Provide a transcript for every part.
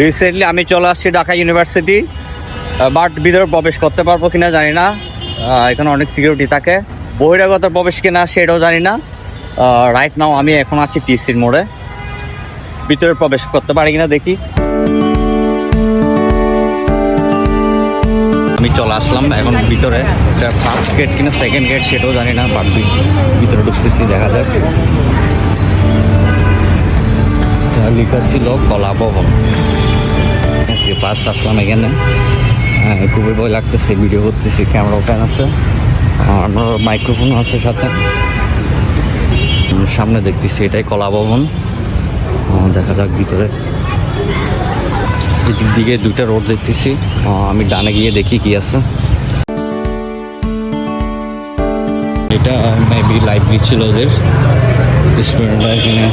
Recently আমি চলে আসছি ঢাকা ইউনিভার্সিটি বাট ভিতরে প্রবেশ করতে পারব কিনা জানি না। এখানে অনেক সিকিউরিটি থাকে। বহিরাগত প্রবেশ কিনা সেটাও জানি না। রাইট নাও আমি এখন আছি টিসির মোড়ে। ভিতরে প্রবেশ করতে পারি কিনা দেখি। আমি চলে আসলাম এখন ভিতরে। ফার্স্ট গেট কিনা সেকেন্ড গেট সেটাও জানি না বাট ভিতরে ঢুকতেছি, দেখা যাক। লেখা ছিল কলা ভবন ফার্স্ট আসলাম এখানে। হ্যাঁ, খুবই ভয় লাগতেছে ভিডিও করতেছি ক্যামেরা ওখানে আছে আর মাইক্রোফোন আছে সাথে। সামনে দেখতেছি এটাই কলা ভবন দেখা যাক ভিতরে। এদিক দিকে দুইটা রোড দেখতেছি। আমি ডানে গিয়ে দেখি কি আছে। এটা মেবি লাইব্রেরি ছিল ওদের। এখানে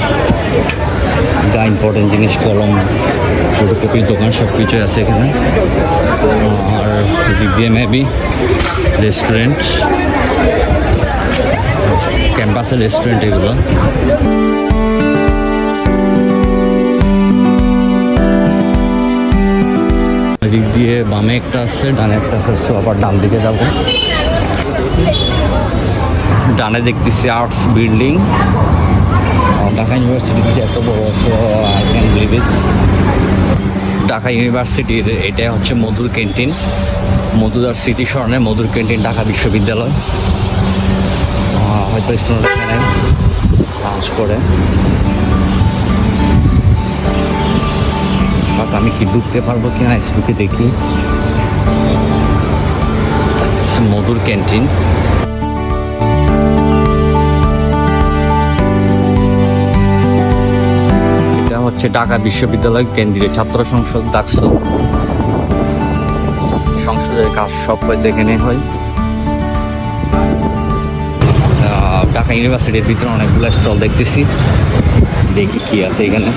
যা ইম্পর্টেন্ট জিনিস কলম ফটোকপির দোকান, সব কিছুই আছে এখানে। আর এদিক দিয়ে মেবি রেস্টুরেন্ট ক্যাম্পাসের রেস্টুরেন্ট এগুলো। এদিক দিয়ে বামে একটা আছে, ডানে একটা আছে সো আবার ডান দিকে যাব। ডানে দেখতেছি আর্টস বিল্ডিং ঢাকা ইউনিভার্সিটি যে এত বড় I can believe it Dhaka ইউনিভার্সিটির এটা হচ্ছে মধুর ক্যান্টিন। মধুদার স্মৃতি স্মরণে মধুর ক্যান্টিন ঢাকা বিশ্ববিদ্যালয়। হয়তো লাঞ্চ করে। বাট আমি কি ঢুকতে পারব কিনা ঢুকে দেখি। মধুর ক্যান্টিন। হচ্ছে ঢাকা বিশ্ববিদ্যালয় কেন্দ্রীয় ছাত্র সংসদ, ডাকসু। সংসদের কাজ সব হয়তো এখানে হয়। ঢাকা ইউনিভার্সিটির ভিতরে অনেকগুলো স্টল দেখতেছি। দেখি কি আছে এখানে।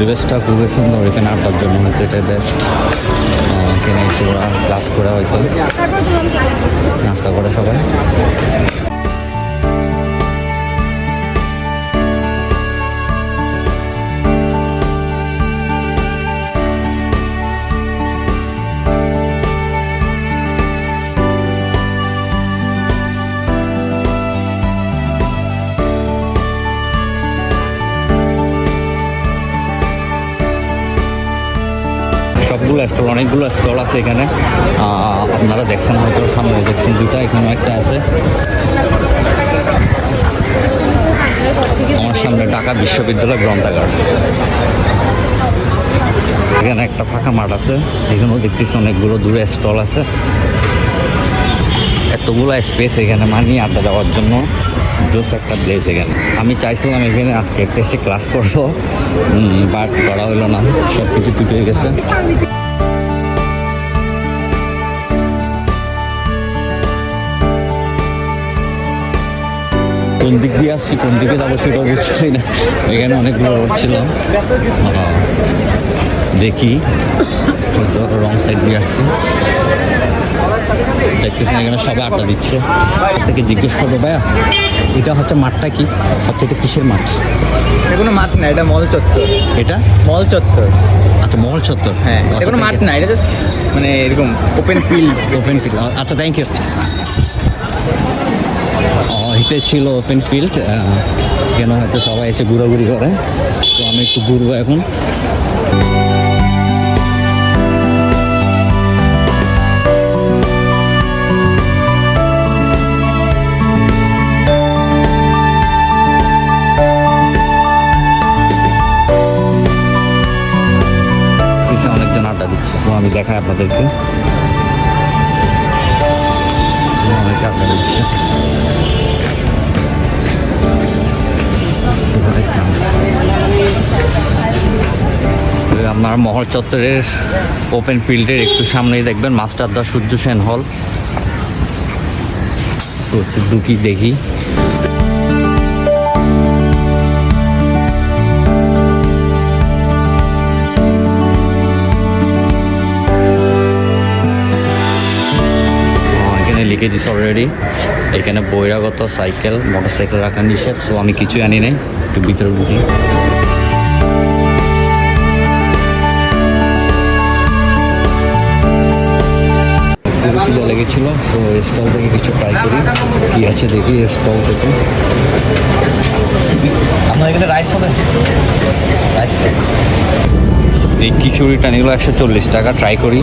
পরিবেশটা খুবই সুন্দর এখানে আড্ডার জন্য হয়তো এটা বেস্ট এখানে এসে ওরা ক্লাস করে হয়তো। নাস্তা করে সবাই। সবগুলো স্টল অনেকগুলো স্টল আছে এখানে। আপনারা দেখছেন হয়তো সামনে দেখছেন দুটা এখানে একটা আছে। আমার সামনে ঢাকা বিশ্ববিদ্যালয় গ্রন্থাগার। এখানে একটা ফাঁকা মাঠ আছে। এখানেও দেখতেছি অনেকগুলো দূরে স্টল আছে। এতগুলো স্পেস এখানে মানি আড্ডা দেওয়ার জন্য। জোস একটা প্লেস এখানে আমি চাইছিলাম এখানে আজকে এসে ক্লাস করব বাট করা হলো না। সব কিছু টুটে গেছে। কোন দিক দিয়ে আসছি, কোন দিকে যাব সেটাও বুঝতেছি না। এখানে অনেকগুলো রোড ছিল। দেখি। রং সাইড দিয়ে আসছি। দেখতেছেন এখানে সবাই আড্ডা দিচ্ছে। থেকে জিজ্ঞেস করব ভাইয়া এটা হচ্ছে মাঠটা কি? সবচেয়ে কিসের মাঠ? এটা কোনো মাঠ না এটা মল চত্বর। এটা? মল চত্বর। আচ্ছা মহল চত্বর? হ্যাঁ এটা কোনো মাঠ না এটা জাস্ট মানে এরকম ওপেন ফিল্ড ওপেন ফিল্ড আচ্ছা থ্যাংক ইউ এটা ছিল ওপেন ফিল্ড কেন হয়তো সবাই এসে ঘোরাঘুরি করে তো আমি একটু ঘুরবো এখন। দেখাই আপনাদেরকে। আপনার মহর চত্বরের ওপেন ফিল্ডের একটু সামনেই দেখবেন মাস্টারদা সূর্য সেন হল। ঢুকি দেখি। এখানে দিস অলরেডি এখানে বহিরাগত সাইকেল মোটর সাইকেল রাখা নিষেধ সো আমি কিছুই আনি নাই। একটু ভিতরে ঢুকি। খিদে লেগেছিল তো স্টল থেকে কিছু ট্রাই করি। কি আছে দেখি স্টল থেকে। আপনার এখানে রাইস হবে? রাইস এই খিচুড়িটা নিল একশো চল্লিশ টাকা ট্রাই করি।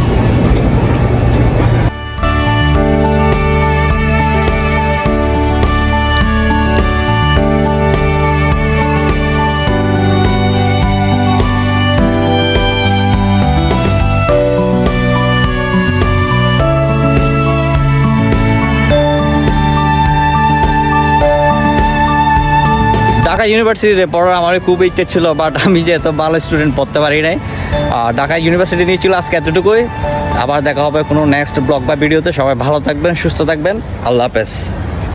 ইউনিভার্সিটিতে পড়ার আমার খুব ইচ্ছে ছিল বাট আমি যে এত ভালো স্টুডেন্ট পড়তে পারি নাই আর ঢাকা ইউনিভার্সিটি নিয়ে ছিল আজকে এতটুকুই। আবার দেখা হবে কোনো নেক্সট ব্লগ বা ভিডিওতে সবাই ভালো থাকবেন, সুস্থ থাকবেন। আল্লাহ হাফেজ।